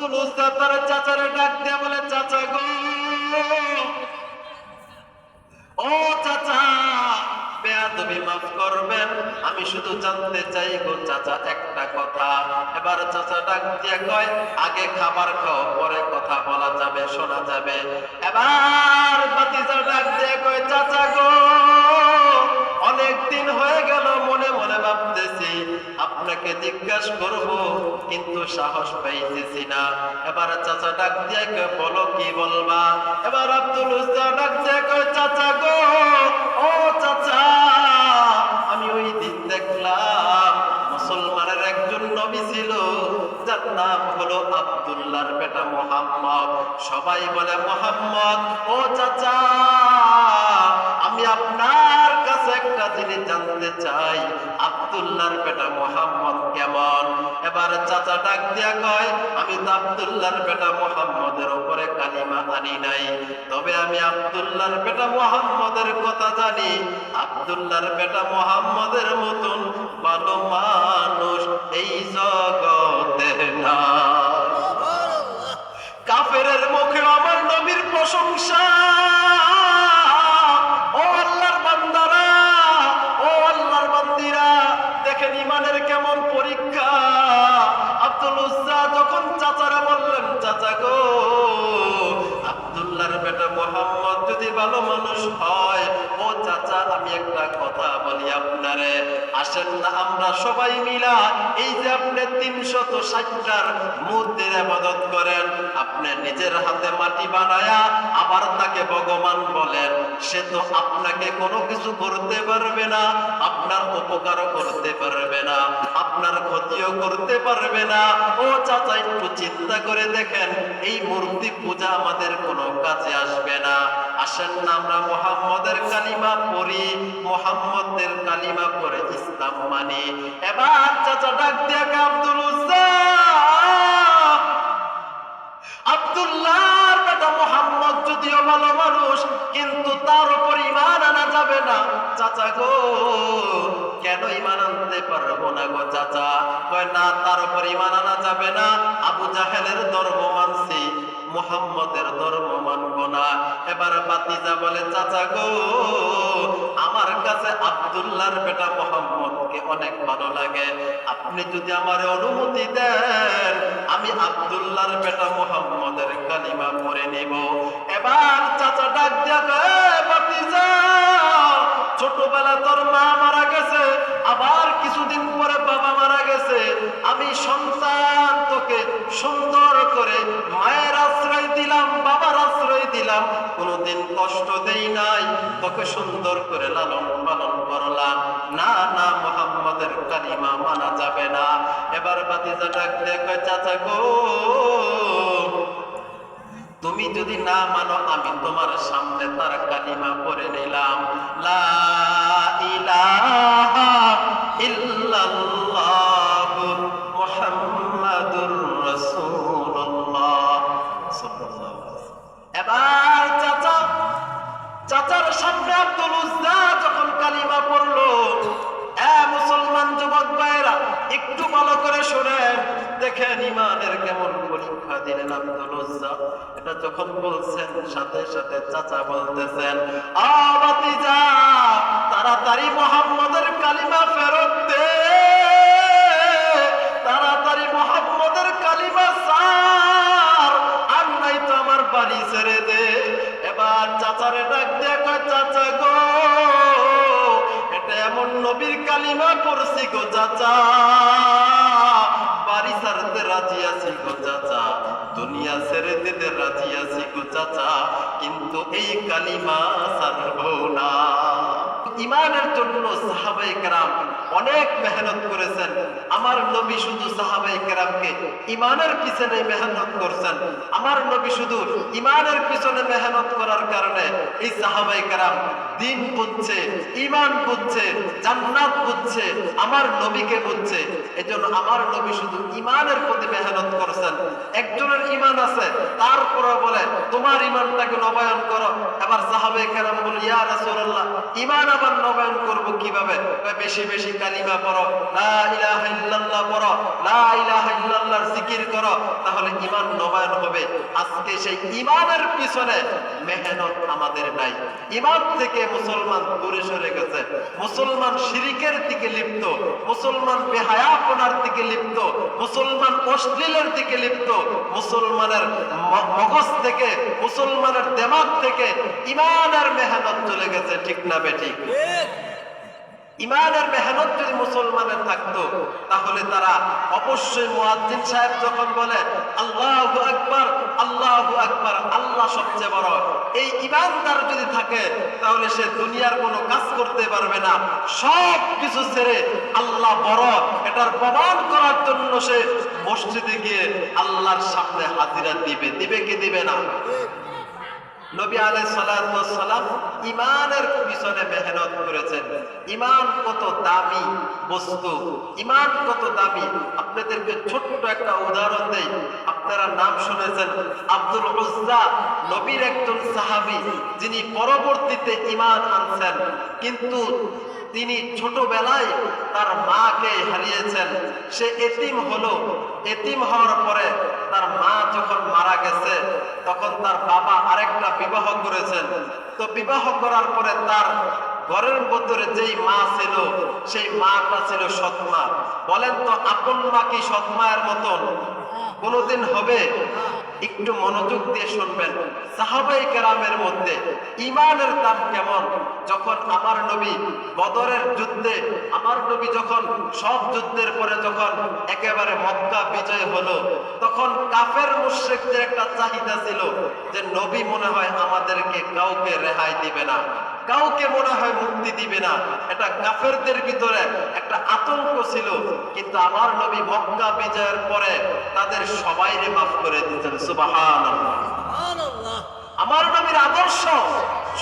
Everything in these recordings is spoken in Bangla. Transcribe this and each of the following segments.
আব্দুল উস্তাদ তার চাচারে ডাক দিয়ে বলে, চাচা গো, ও চাচা, বেয়াদবি মাফ করবেন, আমি শুধু জানতে চাই গো চাচা একটা কথা। এবার চাচা ডাক দিয়ে কয়, আগে খাবার খাও, পরে কথা বলা যাবে, শোনা যাবে। এবার ভাতিজা ডাক দিয়ে কয়, চাচা গো, অনেক দিন হয়ে গেল, মনে মনে ভাবতেছি আপনাকে জিজ্ঞাসা করব, কিন্তু সাহস পাইতেছি না। এবার চাচা ডাক দিয়ে বলো, কি বলবা? এবার আব্দুল ডাক দিয়ে চাচা গো, ও চাচা, আমি ওই দিন দেখলাম মুসলমানের একজন নবী ছিল, যার নাম হলো আব্দুল্লাহর বেটা মোহাম্মদ। সবাই বলে এবার চাচা ডাক দিয়া কয় আমি তো আব্দুল্লাহর বেটা মোহাম্মদের উপরে কালিমা আনি নাই। তবে আমি আব্দুল্লাহর বেটা মোহাম্মদের কথা জানি। আব্দুল্লাহর বেটা মোহাম্মদের মতন ভালো মানুষ এই জগতে না কাফের মুখে আমার নবীর প্রশংসা। যদি ভালো মানুষ হয় ও চাচা আমি একটা কথা বলি আপনারে। আসেন না আমরা সবাই মিলা, এই যে আপনি তিনশত ষাটটার মূর্তির আবাদত করেন, আপনি নিজের হাতে মাটি বানায়া আবার তাকে ভগবান বলেন, সে তো আপনাকে কোনো কিছু করতে পারবে না, আপনার উপকারও করতে পারবে না, আপনার ক্ষতিও করতে পারবে না। ও চাচা, একটু চিন্তা করে দেখেন, এই মূর্তি পূজা আমাদের কোনো কাজে আসবে না। আসেন না আমরা মোহাম্মদের কালিমা পড়ি, মোহাম্মদের কালিমা পড়ে মানে। এবার চাচা ডাক দিয়া আব্দুল আব্দুল্লাহর বেটা মোহাম্মদ যদিও ভালো মানুষ, কিন্তু তার উপর ইমান আনা যাবে না। চাচা গো। কেন ইমান আনতে পারব না গো চাচা? কয়, না, তার উপর ইমান আনা যাবে না। আবু জাহেলের ধর্ম মানছি, মোহাম্মদের ধর্ম মানবো না। এবার বাতিজা বলে, চাচা গো, আমার কাছে আব্দুল্লাহর বেটা মোহাম্মদকে অনেক ভালো লাগে। আপনি যদি আমার অনুমতি দেন, আমি আব্দুল্লাহর বেটা মোহাম্মদের কালিমা পড়ে নেব। এবার চাচা ডাক দিয়া বাতিজা ছোটবেলা তোর মা মারা গেছে, আবার কিছুদিন পরে বাবা মারা গেছে। আমি সন্তান তোকে সুন্দর করে মায়ের আশ্রয় দিলাম, বাবার আশ্রয় দিলাম। কোনোদিন কষ্ট দেই নাই, তোকে সুন্দর করে লালন পালন করলাম। না না, মোহাম্মদের কালিমা মানা যাবে না। এবার বাতিজা ডাক দেখো চাচা গো তুমি যদি না মানো, আমি তোমার সামনে তার কালিমা পড়ে নিলাম। লা ইলাহা এবার চাচা, চাচার সামনে আব্দুল উজ্জা যখন কালিমা পড়ল এ মুসলমান যুবক ভাইরা একটু ভালো করে শোনেন। দেখেন ইমানের কেমন পরীক্ষা দিলেন আব্দুল এটা যখন বলছেন, সাথে সাথে চাচা বলতেছেন, আ বাতিজা তাড়াতাড়ি মোহাম্মদের কালিমা ফেরত দে। তাড়াতাড়ি মোহাম্মদের কালিমা সার। আর নাই তো আমার বাড়ি ছেড়ে দে। এবার চাচারে ডাক কয়, চাচা গো এমন নবীর কালিমা পড়ছি গো চাচা। বাড়ি সারতে রাজি আছি গো চাচা। দুনিয়া ছেড়ে দিতে রাজি আছি গো চাচা। কিন্তু এই কালিমা সারব না। ইমানের জন্য সাহাবাই কেরাম অনেক মেহনত করেছেন। আমার নবী শুধু সাহাবাই কেরামকে ইমানের পিছনে মেহনত করছেন। আমার নবী শুধু ইমানের পিছনে মেহনত করার কারণে এই সাহাবাই কেরাম দিন বুঝছে ইমান বুঝছে, জান্নাত বুঝছে, আমার নবীকে বুঝছে। এজন্য আমার নবী শুধু ইমানের প্রতি মেহনত করছেন। ইমান রাসূলুল্লাহ, ইমান নবায়ন তাহলে হবে। আজকে সেই ঈমানের পিছনে মেহনত আমাদের নাই। ঈমান থেকে মুসলমান দূরে সরে গেছে। মুসলমান শিরিকের দিকে লিপ্ত, মুসলমান বেহায়াপনার দিকে লিপ্ত, মুসলমান অশ্লীলের দিকে লিপ্ত মুসলমানের মগজ থেকে মুসলমানের দেমাগ থেকে ইমান আর মেহনত চলে গেছে ঠিক না বেঠিক ইমানের মেহনত যদি মুসলমানের থাকতো, তাহলে তারা অবশ্যই মুয়াজ্জিন সাহেব যখন বলে, আল্লাহু আকবার আল্লাহু আকবার, আল্লাহ সবচেয়ে বড়, এই ইমানদার যদি থাকে, তাহলে সে দুনিয়ার কোনো কাজ করতে পারবে না। সব কিছু ছেড়ে আল্লাহ বড়, এটার প্রমাণ করার জন্য সে মসজিদে গিয়ে আল্লাহর সামনে হাজিরা দিবে। দিবে কি দিবে না? নবী আলাই সালাম ইমানের পিছনে মেহনত করেছেন। ইমান কত দামি বস্তু ইমান কত দামি? আপনাদেরকে ছোট্ট একটা উদাহরণ দেই। আপনারা নাম শুনেছেন আব্দুল উজ্জা নবীর একজন সাহাবি, যিনি পরবর্তীতে ইমান আনছেন। কিন্তু তিনি ছোটবেলায় তার মাকে হারিয়েছেন। সে এতিম হলো। এতিম হওয়ার পরে তার মা যখন মারা গেছে, তখন তার বাবা আরেকটা বিবাহ করেছেন। তো বিবাহ করার পরে তার ঘরের ভিতরে যেই মা ছিল, সেই মাটা ছিল সৎমা। বলেন তো, আপন মা কি সৎমায়ের মতন? কোনোদিন হবে? একটু মনোযোগ দিয়ে শুনবেন। সাহাবাই কেরামের মধ্যে ইমানের দাম কেমন? যখন আমার নবী বদরের যুদ্ধে, আমার নবী যখন সব যুদ্ধের পরে যখন একেবারে মক্কা বিজয় হলো, তখন কাফের মুশ্রিকদের একটা চাহিদা ছিল যে নবী মনে হয় আমাদেরকে কাউকে রেহাই দিবে না। কাউকে মনে হয় মুক্তি দিবে না। এটা কাফেরদের ভিতরে একটা আতঙ্ক ছিল। কিন্তু আমার নবী মক্কা বিজয়ের পরে তাদের সবাইরে মাফ করে দিতেন। সুবাহ আমার নবীর আদর্শ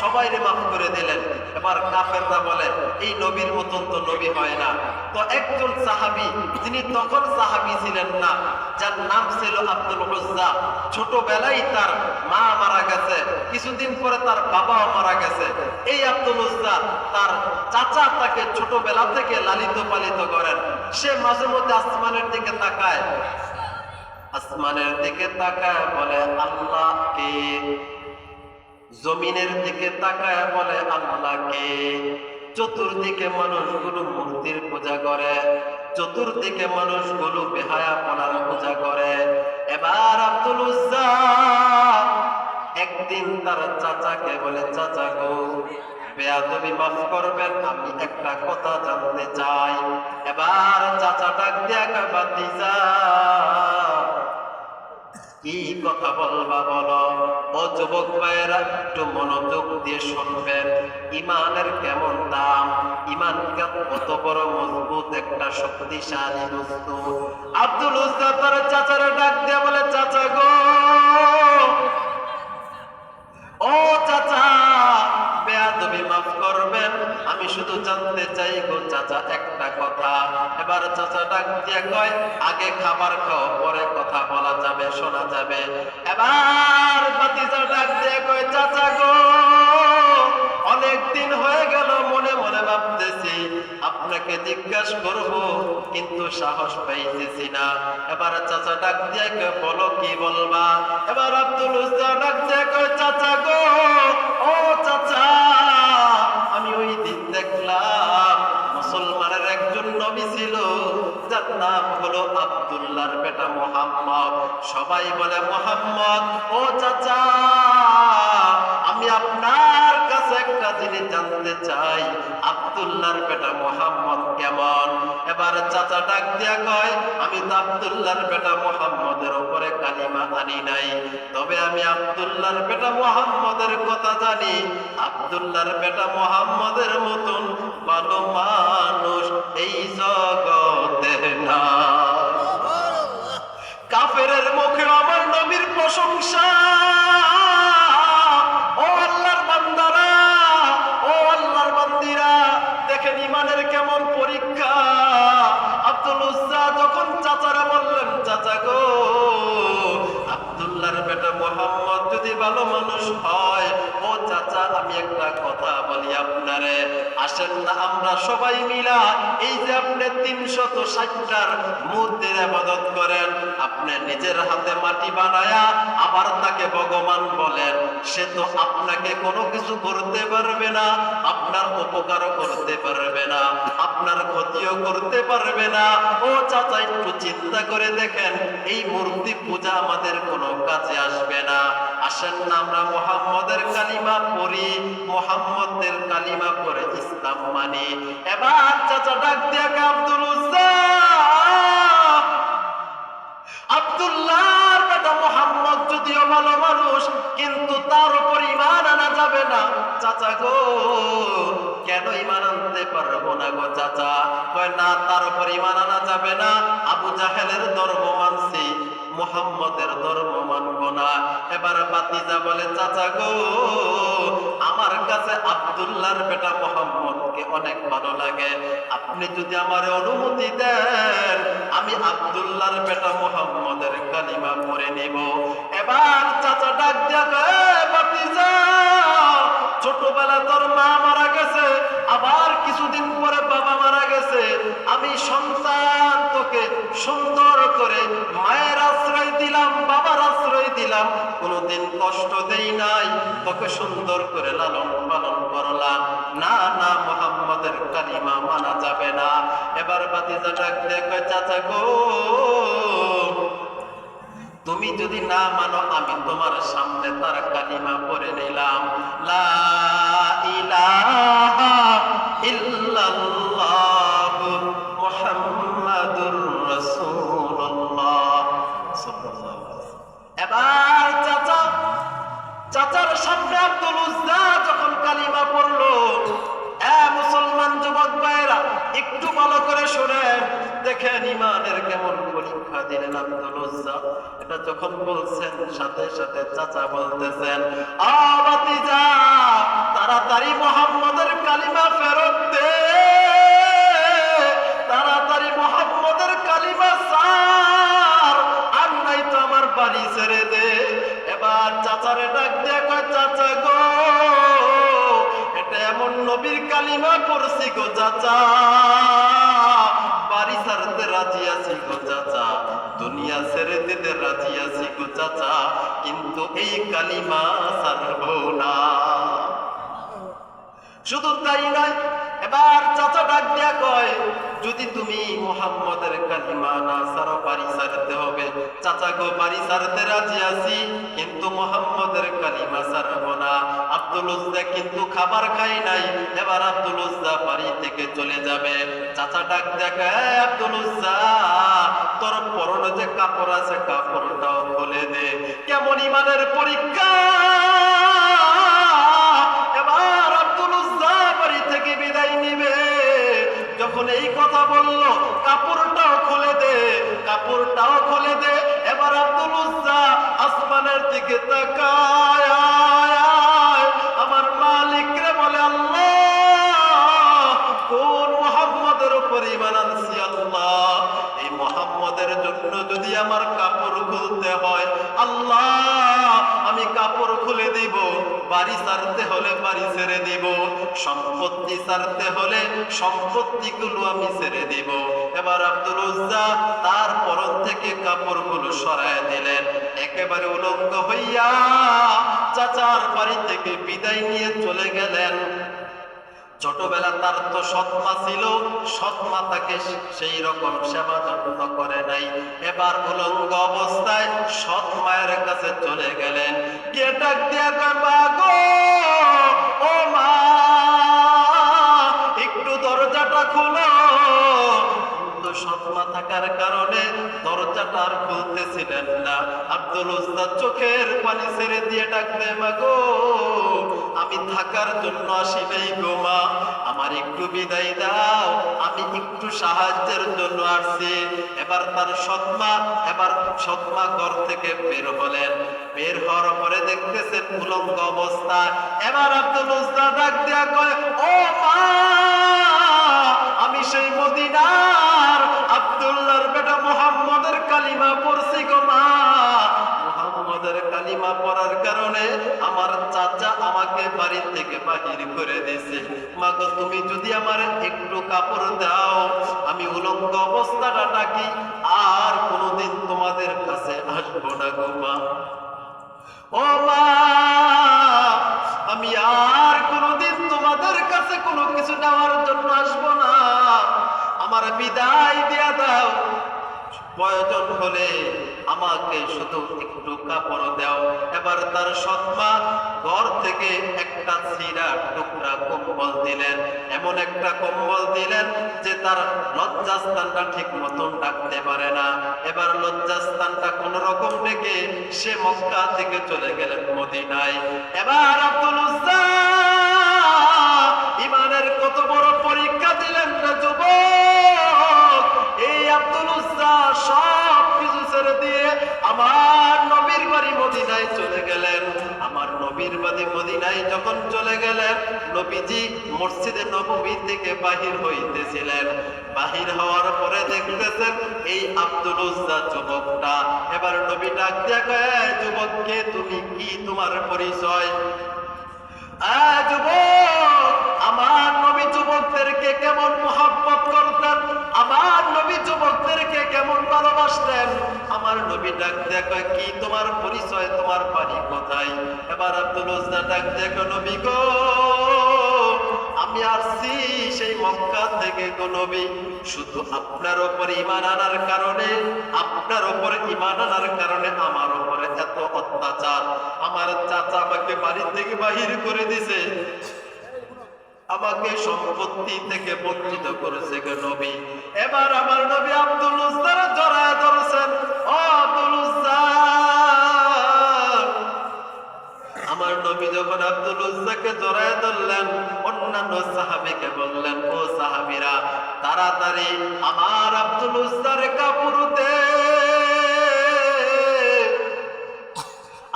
সবাইরে মাফ করে দিলেন। এবার কাফেররা বলে, এই নবীর মতন তো নবী হয় না। তো একজন সাহাবী তিনি তখন সাহাবী ছিলেন না, যার নাম ছিল আব্দুল উজ্জা। ছোটবেলায় তার মা মারা গেছে, কিছুদিন পরে তার বাবাও মারা গেছে। এই আব্দুল উজ্জা তার চাচা তাকে ছোটবেলা থেকে লালিত পালিত করেন। সে মাঝে মধ্যে আসমানের দিকে তাকায়। আসমানের দিকে তাকায় বলে, আল্লাহ কে জমিনের দিকে তাকায় বলে আল্লাহকে। চতুর্দিকে মানুষগুলো মূর্তির পূজা করে, চতুর্দিকে মানুষগুলো বেহায়াপনার পূজা করে। এবার আব্দুল একদিন তার চাচাকে বলে, চাচা গো, বেয়াদবি মাফ করবেন, আমি একটা কথা জানতে চাই। এবার চাচা ডাক দিয়া কয় বাতিজা কি কথা বলবা বলো। ও যুবক ভাইয়েরা একটু মনোযোগ দিয়ে শুনবেন। ইমানের কেমন দাম? ইমান কত বড় মজবুত একটা শক্তিশালী বস্তু। আব্দুল উজ্জা তার চাচারে ডাক দিয়ে বলে, চাচা গো আমি শুধু জানতে চাই গো চাচা একটা কথা। এবার চাচা ডাক দিয়ে কয়, আগে খাবার খাও, পরে কথা বলা যাবে, শোনা যাবে। এবার ভাতিজা ডাক দিয়ে কয়, চাচা গো, অনেক দিন হয়ে গেল, মনে মনে ভাবতেছি, আপনাকে জিজ্ঞাসা করব, কিন্তু সাহস পাইতেছি না। এবার চাচা ডাক দিয়ে বলো কি বলবা? এবার আব্দুল ডাক দিয়ে চাচা গো, ও চাচা, আমি ওই দিন ছিল। যার নাম হলো আব্দুল্লাহর বেটা মোহাম্মদ। সবাই বলে মোহাম্মদ ও চাচা আমি আপনার কাছে একটা জিনিস জানতে চাই। আব্দুল্লাহর বেটা মোহাম্মদ কেমন? এবার চাচা ডাক দিয়া কয় আমি তো আব্দুল্লাহর বেটা মোহাম্মদের উপরে কালিমা আনি নাই। তবে আমি আব্দুল্লাহর বেটা মোহাম্মদের কথা জানি। আব্দুল্লাহর বেটা মোহাম্মদের মতন ভালো মানুষ এই জগতে না কাফেরের মুখে আমার নবীর প্রশংসা। ভালো মানুষ হয়। ও চাচা, আমি একটা কথা বলি আপনারে। আসেন না, আমরা সবাই মিলা এই যে আপনি তিনশত ষাটটার মূর্তির আবাদত করেন, আপনি নিজের হাতে মাটি বানায়া আবার তাকে ভগবান বলেন। সে তো আপনাকে কোনো কিছু করতে পারবে না, আপনার উপকারও করতে পারবে না, আপনার ক্ষতিও করতে পারবে না। ও চাচা, একটু চিন্তা করে দেখেন, এই মূর্তি পূজা আমাদের কোনো কাজে আসবে না। আসেন না আমরা মোহাম্মদের কালিমা পড়ি, মোহাম্মদের কালিমা পড়ে ইসলাম মানি। এবার চাচা ডাক দিয়ে আব্দুল উজ্জাহ আব্দুল্লাহর বেটা মোহাম্মদ যদিও ভালো মানুষ, কিন্তু তার উপর ইমান আনা যাবে না। চাচা গো। কেন ইমান আনতে পারব না গো চাচা? কয়, না, তার উপর ইমান আনা যাবে না। আবু জাহেলের ধর্ম মানছি, মোহাম্মদের ধর্ম মানব না। এবার বাতিজা বলে, চাচা গো, আমার কাছে আব্দুল্লাহর বেটা মোহাম্মদকে অনেক ভালো লাগে। আপনি যদি আমার অনুমতি দেন, আমি আব্দুল্লাহর বেটা মোহাম্মদের কালিমা পড়ে নেব। এবার চাচা ডাক "এ বাতিজা ছোটবেলা তোর মা মারা গেছে আবার কিছুদিন পরে বাবা মারা গেছে। আমি সন্তান তোকে সুন্দর করে মায়ের আশ্রয় দিলাম বাবার আশ্রয় দিলাম কোনোদিন কষ্ট দেই নাই। তোকে সুন্দর করে লালন পালন করলাম। না না মোহাম্মদের কালিমা মানা যাবে না। এবার বাতিজা ডাক কয়, চাচা গো তুমি যদি না মানো, আমি তোমার সামনে তার কালিমা পড়ে নিলাম। এবার চাচা, চাচার যখন কালিমা এ মুসলমান একটু ভালো করে শোনেন দেখেন ইমানের দিলেন এটা যখন বলছেন, সাথে সাথে চাচা বলতেছেন তাড়াতাড়ি মোহাম্মদের কালিমা ফেরত দে। তাড়াতাড়ি মোহাম্মদের কালিমা সার। আর নাই তো আমার বাড়ি ছেড়ে দে। এবার চাচারে ডাক কয়, চাচা গো, এটা এমন নবীর কালিমা পড়ছি গো চাচা। বাড়ি ছাড়তে রাজি আছি গো চাচা। দুনিয়া ছেড়ে দিতে রাজি আছি গো চাচা কিন্তু এই কালিমা ছাড়বো না। শুধু তাই নয়, এবার চাচা ডাক দিয়া কয়, যদি তুমি মোহাম্মদের কালিমা না সারো বাড়ি সারতে হবে। চাচা গো, বাড়ি সারতে রাজি আছি, কিন্তু মোহাম্মদের কালিমা সারবো না। আব্দুল উজ্জা কিন্তু খাবার খাই নাই, এবার আব্দুল উজ্জা বাড়ি থেকে চলে যাবে। চাচা ডাক দেখা আব্দুল উজ্জা, তোর পরনে যে কাপড় আছে, কাপড়টাও খুলে দে। কেমন ইমানের পরীক্ষা দিকে তাকায়। আমার মালিক রে বলে, আল্লাহ, কোন মোহাম্মদের উপর ইমান আল্লাহ এই মোহাম্মদের জন্য যদি আমার কাপড় খুলতে হয় বাড়ি ছাড়তে হলে বাড়ি ছেড়ে দিব। সম্পত্তি ছাড়তে হলে সম্পত্তিগুলো আমি ছেড়ে দিব। এবার আব্দুল উজ্জা তার পরন থেকে কাপড়গুলো সরায় দিলেন। একেবারে উলঙ্গ হইয়া চাচার বাড়ি থেকে বিদায় নিয়ে চলে গেলেন। ছোটবেলা তার তো সৎমা ছিল, সৎমা তাকে সেই রকম সেবা যত্ন করে নাই। এবার উলঙ্গ অবস্থায় সৎ মায়ের কাছে চলে গেলেন। কে ডাক দিয়া ও মা সৎমা থাকার কারণে দরজাটা আর খুলতেছিলেন না। আব্দুল উস্তাদ চোখের পানি ছেড়ে দিয়ে ডাকতে মাগো, আমি থাকার জন্য আসি নাই গো মা, আমার একটু বিদায় দাও, আমি একটু সাহায্যের জন্য আসছি। এবার তার সৎমা, এবার সৎমা ঘর থেকে বের হলেন। বের হওয়ার পরে দেখতেছেন উলঙ্গ অবস্থা এবার আব্দুল উস্তাদ ডাক দিয়া কয়, ও মা! আমি সেই মদিনার আব্দুল্লাহর বেটা মোহাম্মদের কালিমা পড়ছি গো মা। মোহাম্মদের কালিমা পড়ার কারণে আমার চাচা আমাকে বাড়ি থেকে বাহির করে দিয়েছে। মাগো, তুমি যদি আমার একটু কাপড় দাও, আমি উলঙ্গ অবস্থাটা ডাকি আর কোনোদিন তোমাদের কাছে আসব না গো মা। ও মা, আমি আর কোনোদিন তোমাদের কাছে কোনো কিছু নেওয়ার জন্য আসব না। আমার বিদায় দিয়া দাও। প্রয়োজন হলে আমাকে শুধু একটু কাপড় দাও। এবার তার সৎমা ঘর থেকে একটা ছিঁড়া টুকরা কম্বল দিলেন। এমন একটা কম্বল দিলেন যে তার লজ্জাস্থানটা ঠিক মতন ডাকতে পারে না। এবার লজ্জাস্থানটা কোন রকম ডেকে সে মক্কা থেকে চলে গেলেন মদিনায়। এবার আব্দুল ইমানের কত বড় পরীক্ষা দিলেন। আব্দুল সব কিছু ছেড়ে দিয়ে আমার নবীর বাড়ি মদিনায় চলে গেলেন। আমার নবীর বাড়ি মদিনায় যখন চলে গেলেন নবীজি মসজিদে নবী থেকে বাহির হইতেছিলেন। বাহির হওয়ার পরে দেখতেছেন এই আব্দুল উজ্জা যুবকটা। এবার নবী ডাক দিয়া কয় "এই যুবককে তুমি? কি তোমার পরিচয়? আহ, যুবক আমার নবী যুবকদেরকে কেমন মোহাব্বত করতেন? আমার নবী যুবকদেরকে কেমন ভালোবাসতেন? আমার নবী ডাক দেখো কি তোমার পরিচয়? তোমার বাড়ি কোথায়? এবার আব্দুল উজ্জা ডাক দেখো নবী গো, আমি আসছি সেই মক্কা থেকে গো নবী। শুধু আপনার উপর ইমান আনার কারণে, আপনার উপর ইমান আনার কারণে আমার উপরে এত অত্যাচার। আমার চাচা আমাকে বাড়ি থেকে বাহির করে দিছে। আমাকে সম্পত্তি থেকে বঞ্চিত করেছে গো নবী। এবার আমার নবী আব্দুল উজ্জার জড়ায় ধরেছেন আব্দুল আমার নবী যখন আব্দুল উজ্জাকে জড়ায় ধরলেন, অন্যান্য সাহাবীকে বললেন, ও সাহাবীরা, তাড়াতাড়ি আমার আব্দুল উজ্জার কাপড় দে।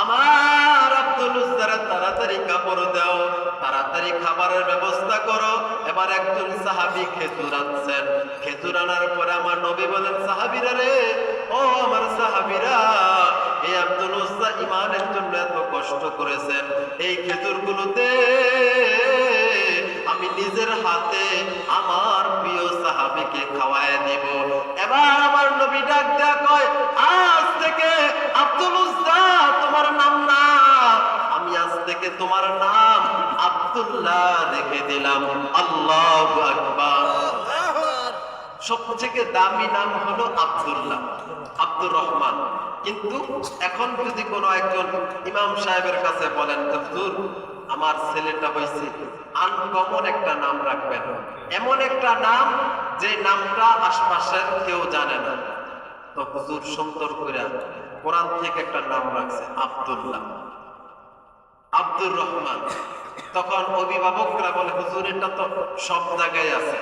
আমার আব্দুল উজ্জারে তাড়াতাড়ি কাপড় দাও, তাড়াতাড়ি খাবারের ব্যবস্থা করো। এবার একজন সাহাবি খেজুর আনছেন। খেজুর আনার পরে আমার নবী বলেন, সাহাবিরা রে, ও আমার সাহাবিরা, এই আব্দুল উজ্জা ইমানের জন্য এত কষ্ট করেছেন। এই খেজুর গুলোতে আমি নিজের হাতে আমার প্রিয় সাহাবিকে খাওয়ায় দিব। এবার আমার নবী ডাক দেয়া কয়, আজ থেকে আব্দুল উজ্জা তোমার নাম না আমি আজ থেকে তোমার নাম আব্দুল্লাহ রেখে দিলাম। আল্লাহ আকবার। সবথেকে দামি নাম হলো আব্দুল্লাহ, আব্দুর রহমান। কিন্তু এখন যদি কোনো একজন ইমাম সাহেবের কাছে বলেন, হুজুর, আমার ছেলেটা হয়েছে আনকমন একটা নাম রাখবেন। এমন একটা নাম যে নামটা আশপাশের কেউ জানে না। তো হুজুর সুন্দর করে কোরআন থেকে একটা নাম রাখছে, আব্দুল্লাহ। আব্দুর রহমান। তখন অভিভাবকরা বলে, হুজুর, এটা তো সব জায়গায় আছে।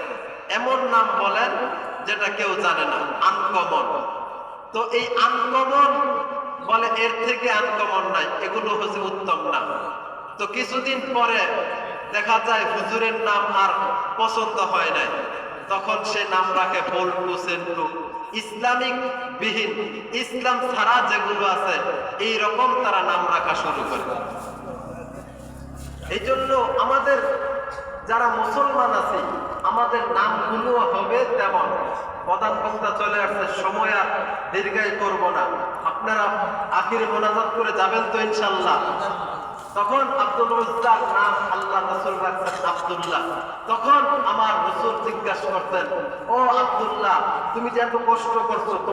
এমন নাম বলেন যেটা কেউ জানে না আনকমন তো এই আনকমন বলে, এর থেকে আনকমন নাই, এগুলো হচ্ছে উত্তম নাম তো কিছুদিন পরে দেখা যায় হুজুরের নাম আর পছন্দ হয় নাই। তখন সে নাম রাখে বল্টু সেন্টু ইসলামিক বিহীন, ইসলাম ছাড়া যেগুলো আছে এই রকম তারা নাম রাখা শুরু করে। এই জন্য আমাদের যারা মুসলমান আছে, আমাদের নামগুলো হবে তেমন। প্রধান বক্তা চলে আসছে, সময় আর দীর্ঘায় করব না। আপনারা আখিরে মোনাজাত করে যাবেন তো ইনশাল্লাহ তখন আব্দুল রজ্জাক নাম আল্লাহ রসুল রাখছেন আব্দুল্লাহ। তখন আমার রসুল জিজ্ঞাসা করতেন, ও আব্দুল্লাহ, তুমি যে এত কষ্ট করছ